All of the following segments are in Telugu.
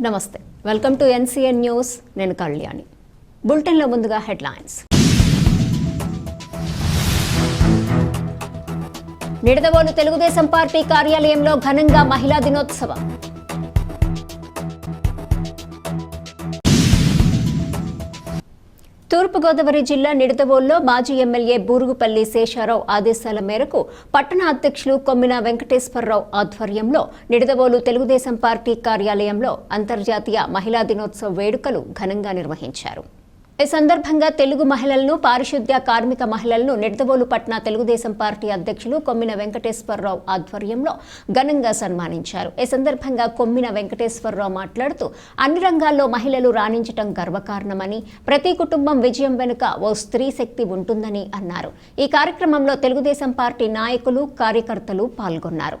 నమస్తే. వెల్కమ్ టు ఎన్సీఎన్ న్యూస్ నేను కళ్యాణి. బులెటిన్లో ముందుగా హెడ్లైన్స్ నిడదవోలు తెలుగుదేశం పార్టీ కార్యాలయంలో ఘనంగా మహిళా దినోత్సవం. తూర్పుగోదావరి జిల్లా నిడదవోలులో మాజీ ఎమ్మెల్యే బూరుగుపల్లి శేషారావు ఆదేశాల మేరకు పట్టణ అధ్యక్షులు కొమ్మిన వెంకటేశ్వరరావు ఆధ్వర్యంలో నిడదవోలు తెలుగుదేశం పార్టీ కార్యాలయంలో అంతర్జాతీయ మహిళా దినోత్సవ వేడుకలు ఘనంగా నిర్వహించారు. ఈ సందర్భంగా తెలుగు మహిళలను పారిశుద్ధ్య కార్మిక మహిళలను నిడదవోలు పట్న తెలుగుదేశం పార్టీ అధ్యక్షులు కొమ్మిన వెంకటేశ్వరరావు ఆధ్వర్యంలో ఘనంగా సన్మానించారు. ఈ సందర్భంగా కొమ్మిన వెంకటేశ్వరరావు మాట్లాడుతూ అన్ని రంగాల్లో మహిళలు రాణించటం గర్వకారణమని ప్రతి కుటుంబం విజయం వెనుక ఓ స్త్రీ శక్తి ఉంటుందని అన్నారు. ఈ కార్యక్రమంలో తెలుగుదేశం పార్టీ నాయకులు కార్యకర్తలు పాల్గొన్నారు.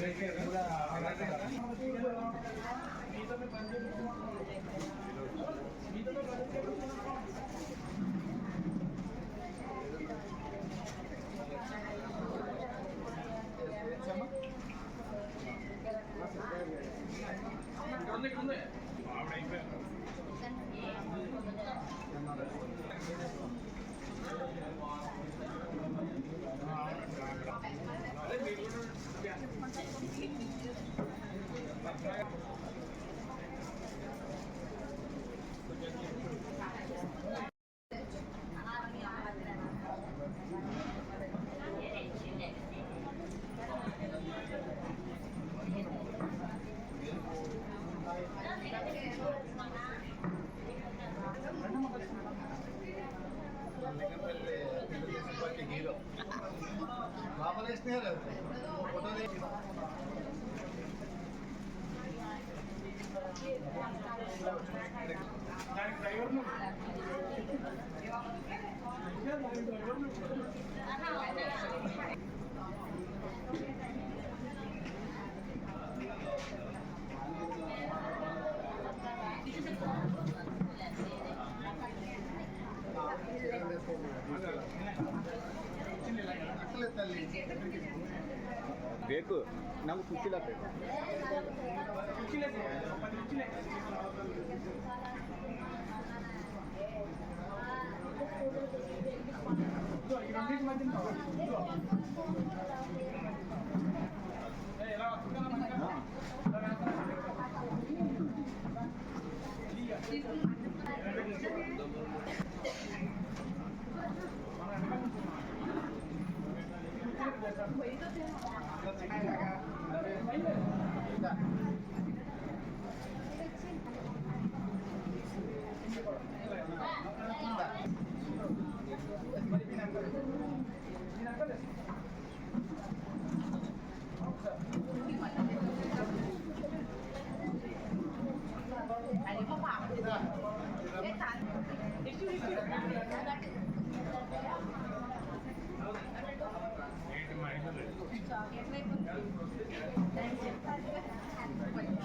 ఆవిడైపోయారు తెలుగుదేశం పార్టీ హీరో లోపలేసినారు ఫోటో తీసి ಬೇಕು ನಮ್ಗೆ ಕುಚ್ಚಿಲ್ಲ ಬೇಕು Ainda.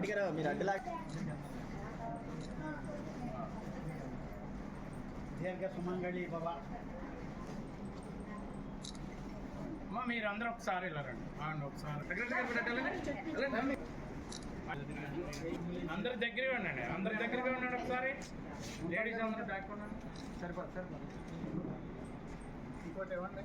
సెక్రటరీ గారు మీరు అడ్డులా దీర్ఘ సుమంగళి బాబా అమ్మ మీరు అందరూ ఒకసారి ఇలా రండి అవును ఒకసారి దగ్గర దగ్గర పెట్టాలండి వెళ్ళండి. అందరు దగ్గరగా ఉండండి అందరు దగ్గరగా ఉండండి ఒకసారి లేడీస్ అందరూ బ్యాక్ ఉండండి సరిపోదు సరిపోదు ఇంకోటి ఇవ్వండి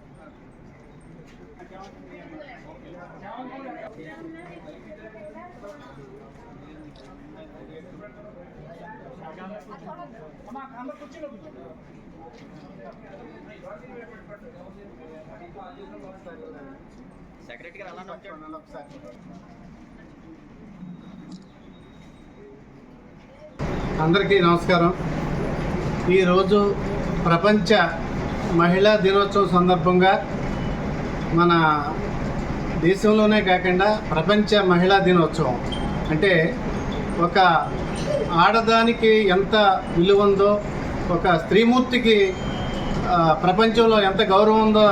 అమ్మా సెక్రటరీ గారు అలా పట్టుకోండి ఒకసారి అందరికీ నమస్కారం. ఈరోజు ప్రపంచ మహిళా దినోత్సవం సందర్భంగా మన దేశంలోనే కాకుండా ప్రపంచ మహిళా దినోత్సవం. అంటే ఒక ఆడదానికి ఎంత విలువ ఉందో ఒక స్త్రీమూర్తికి ప్రపంచంలో ఎంత గౌరవం ఉందో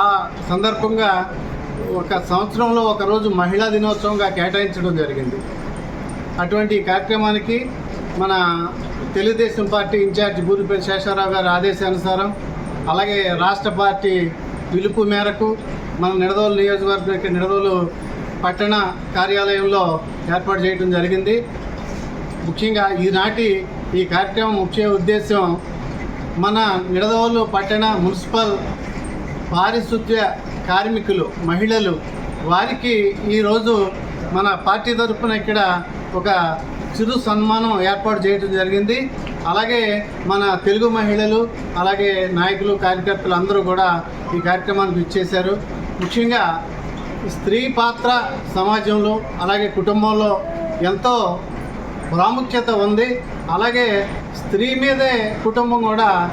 ఆ సందర్భంగా ఒక సంవత్సరంలో ఒకరోజు మహిళా దినోత్సవంగా కేటాయించడం జరిగింది. అటువంటి కార్యక్రమానికి మన తెలుగుదేశం పార్టీ ఇన్ఛార్జ్ బూరిపల్లి శేషారావు గారి ఆదేశానుసారం అలాగే రాష్ట్ర పార్టీ పిలుపు మేరకు మన నిడదోలు నియోజకవర్గం యొక్క నిడదోలు పట్టణ కార్యాలయంలో ఏర్పాటు చేయడం జరిగింది. ముఖ్యంగా ఈనాటి ఈ కార్యక్రమం ముఖ్య ఉద్దేశం మన నిడదోలు పట్టణ మున్సిపల్ పారిశుద్ధ్య కార్మికులు మహిళలు వారికి ఈరోజు మన పార్టీ తరఫున ఇక్కడ ఒక చిరు సన్మానం ఏర్పాటు చేయడం జరిగింది. అలాగే మన తెలుగు మహిళలు అలాగే నాయకులు కార్యకర్తలు అందరూ కూడా ఈ కార్యక్రమానికి ఇచ్చేశారు ముఖ్యంగా స్త్రీ పాత్ర సమాజంలో అలాగే కుటుంబంలో ఎంతో ప్రాముఖ్యత ఉంది. అలాగే స్త్రీ మీదే కుటుంబం కూడా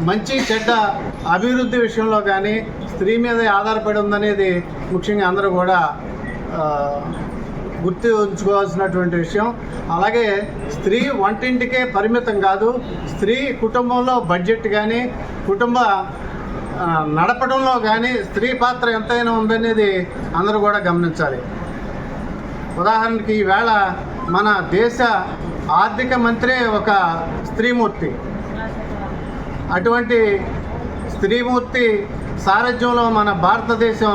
మంచి చెడ్డ అభివృద్ధి విషయంలో కానీ స్త్రీ మీదే ఆధారపడి ఉందనేది ముఖ్యంగా అందరూ కూడా గుర్తు ఉంచుకోవాల్సినటువంటి విషయం. అలాగే స్త్రీ వంటింటికే పరిమితం కాదు స్త్రీ కుటుంబంలో బడ్జెట్ కానీ కుటుంబ నడపడంలో కానీ స్త్రీ పాత్ర ఎంతైనా ఉందనేది అందరూ కూడా గమనించాలి. ఉదాహరణకి ఈవేళ మన దేశ ఆర్థిక మంత్రి ఒక స్త్రీమూర్తి. అటువంటి స్త్రీమూర్తి సారథ్యంలో మన భారతదేశం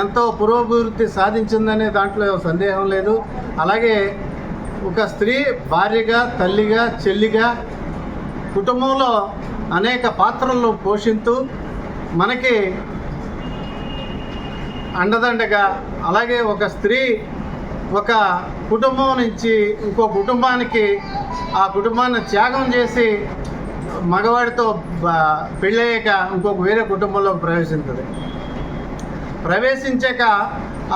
ఎంతో పురోభివృద్ధి సాధించిందనే దాంట్లో సందేహం లేదు. అలాగే ఒక స్త్రీ భార్యగా తల్లిగా చెల్లిగా కుటుంబంలో అనేక పాత్రలను పోషిస్తూ మనకి అండదండగా అలాగే ఒక స్త్రీ ఒక కుటుంబం నుంచి ఇంకో కుటుంబానికి ఆ కుటుంబాన్ని త్యాగం చేసి మగవాడితో పెళ్ళయ్యాక ఇంకొక వేరే కుటుంబంలోకి ప్రవేశించదు. ప్రవేశించాక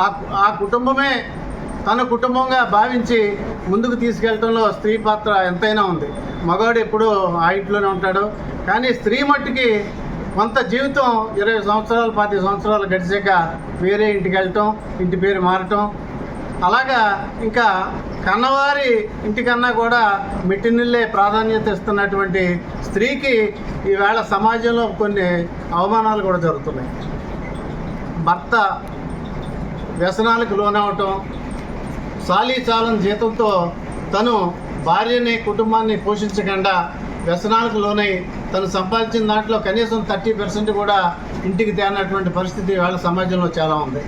ఆ ఆ కుటుంబమే తన కుటుంబంగా భావించి ముందుకు తీసుకెళ్ళడంలో స్త్రీ పాత్ర ఎంతైనా ఉంది. మగవాడు ఎప్పుడు ఆ ఇంట్లోనే ఉంటాడు. కానీ స్త్రీ మట్టుకి కొంత జీవితం ఇరవై సంవత్సరాలు పది సంవత్సరాలు గడిచాక వేరే ఇంటికి వెళ్ళటం ఇంటి పేరు మారటం. అలాగా ఇంకా కన్నవారి ఇంటికన్నా కూడా మెట్టినిల్లే ప్రాధాన్యత ఇస్తున్నటువంటి స్త్రీకి ఈవేళ సమాజంలో కొన్ని అవమానాలు కూడా జరుగుతున్నాయి. భర్త వ్యసనాలకు లోనవటం సాలీ జీతంతో తను భార్యని కుటుంబాన్ని పోషించకుండా వ్యసనాలకు లోనై తను సంపాదించిన దాంట్లో కనీసం థర్టీ పర్సెంట్ కూడా ఇంటికి తేనటువంటి పరిస్థితి వాళ్ళ సమాజంలో చాలా ఉంది.